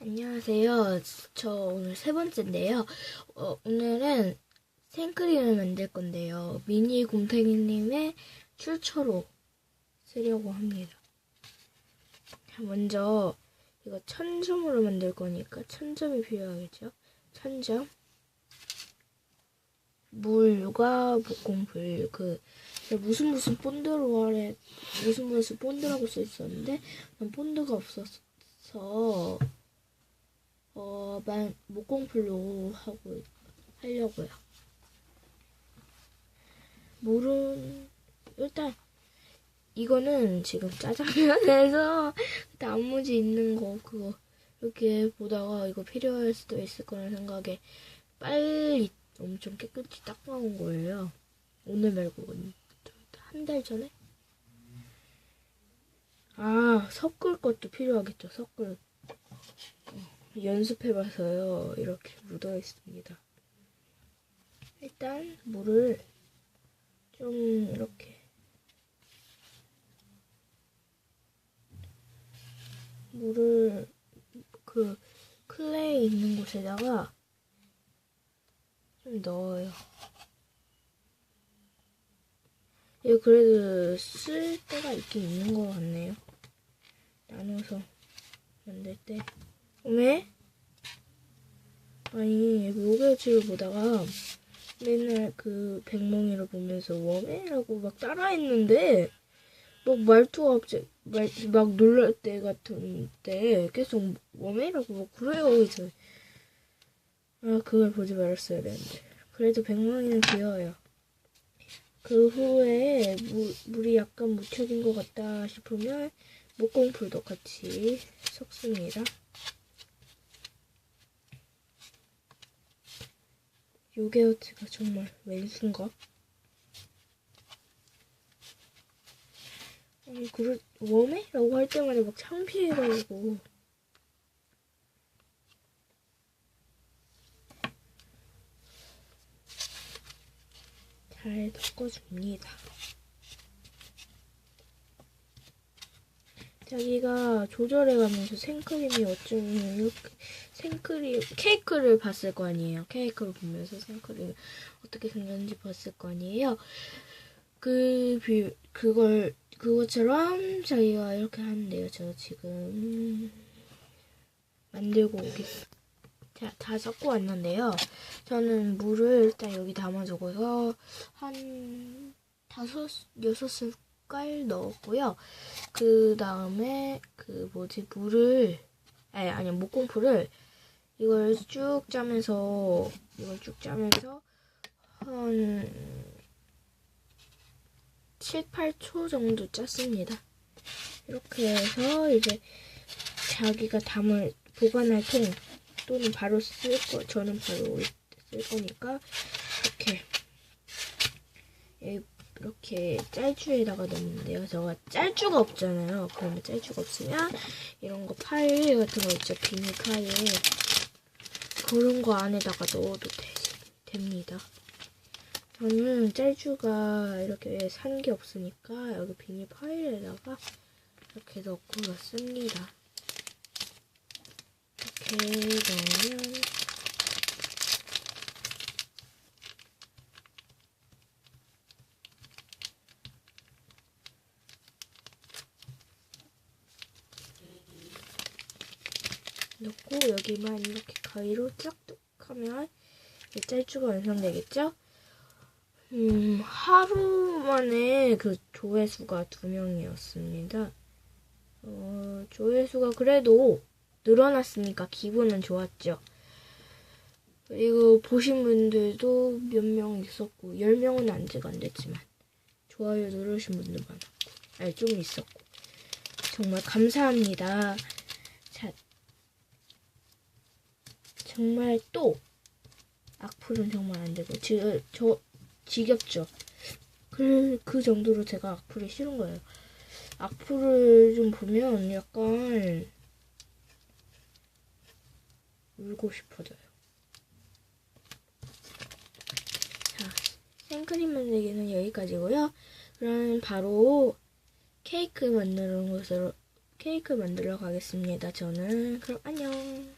안녕하세요. 저 오늘 세 번째인데요. 어, 오늘은 생크림을 만들 건데요. 미니 곰탱이님의 출처로 쓰려고 합니다. 자, 먼저 이거 천점으로 만들 거니까 천점이 필요하겠죠? 천점. 물과 목공풀 그 무슨 무슨 본드로 하래 무슨 무슨 본드라고 써 있었는데 난 본드가 없어서 어, 만, 목공풀로 하고, 하려고요. 물은, 일단, 이거는 지금 짜장면에서 단무지 있는 거, 그거, 이렇게 보다가 이거 필요할 수도 있을 거라는 생각에 빨리 엄청 깨끗이 닦아 온 거예요. 오늘 말고, 한 달 전에? 아, 섞을 것도 필요하겠죠, 섞을. 연습해봐서요. 이렇게 묻어 있습니다. 일단 물을 좀 이렇게 물을 그 클레이 있는 곳에다가 좀 넣어요. 이거 그래도 쓸 때가 있긴 있는 것 같네요. 나눠서 만들 때. 왜? 아니, 로베어치를 보다가 맨날 그 백몽이를 보면서 웜해라고 막 따라했는데 막 말투가 갑자기 말, 막 놀랄 때 같은 때 계속 웜해라고 막 그래요 그래서. 아 그걸 보지 말았어야 되는데. 그래도 백몽이는 귀여워요. 그 후에 물, 물이 약간 묻혀진 것 같다 싶으면 목공풀도 같이 섞습니다 요게어트가 정말 왼수인가? 아니 그래 웜해? 라고 할 때마다 막 창피해가지고 잘 섞어줍니다. 자기가 조절해가면서 생크림이 어쩌면 이렇게 생크림 케이크를 봤을 거 아니에요. 케이크를 보면서 생크림 어떻게 생겼는지 봤을 거 아니에요. 그 비, 그걸 그것처럼 자기가 이렇게 하는데요. 저 지금 만들고 오겠습니다. 자, 다 섞고 왔는데요. 저는 물을 일단 여기 담아주고서 한 다섯, 여섯 숟갈 넣었고요. 그 다음에 그 뭐지 물을 아니 아니 목공풀을 이걸 쭉 짜면서 이걸 쭉 짜면서 한 7, 8초 정도 짰습니다. 이렇게 해서 이제 자기가 담을 보관할 통 또는 바로 쓸 거, 저는 바로 쓸 거니까 이렇게 이렇게 짤주에다가 넣는데요. 저가 짤주가 없잖아요. 그러면 짤주가 없으면 이런 거 파일 같은 거 있죠. 비닐 파일 그런 거 안에다가 넣어도 되, 됩니다. 저는 짤주가 이렇게 산 게 없으니까 여기 비닐 파일에다가 이렇게 넣고 넣습니다. 이렇게 넣으면 넣고 여기만 이렇게 가위로 짝뚝 하면 짤주가 완성되겠죠? 음, 하루 만에 그 조회수가 두 명이었습니다. 어, 조회수가 그래도 늘어났으니까 기분은 좋았죠. 그리고 보신 분들도 몇 명 있었고, 10명은 아직 안 됐지만, 좋아요 누르신 분들 많았고, 아니, 좀 있었고. 정말 감사합니다. 자, 정말 또 악플은 정말 안 되고 지, 저 지겹죠. 그, 그 정도로 제가 악플이 싫은 거예요. 악플을 좀 보면 약간 울고 싶어져요. 자, 생크림 만들기는 여기까지고요. 그럼 바로 케이크 만드는 것으로 케이크 만들러 가겠습니다. 저는 그럼 안녕.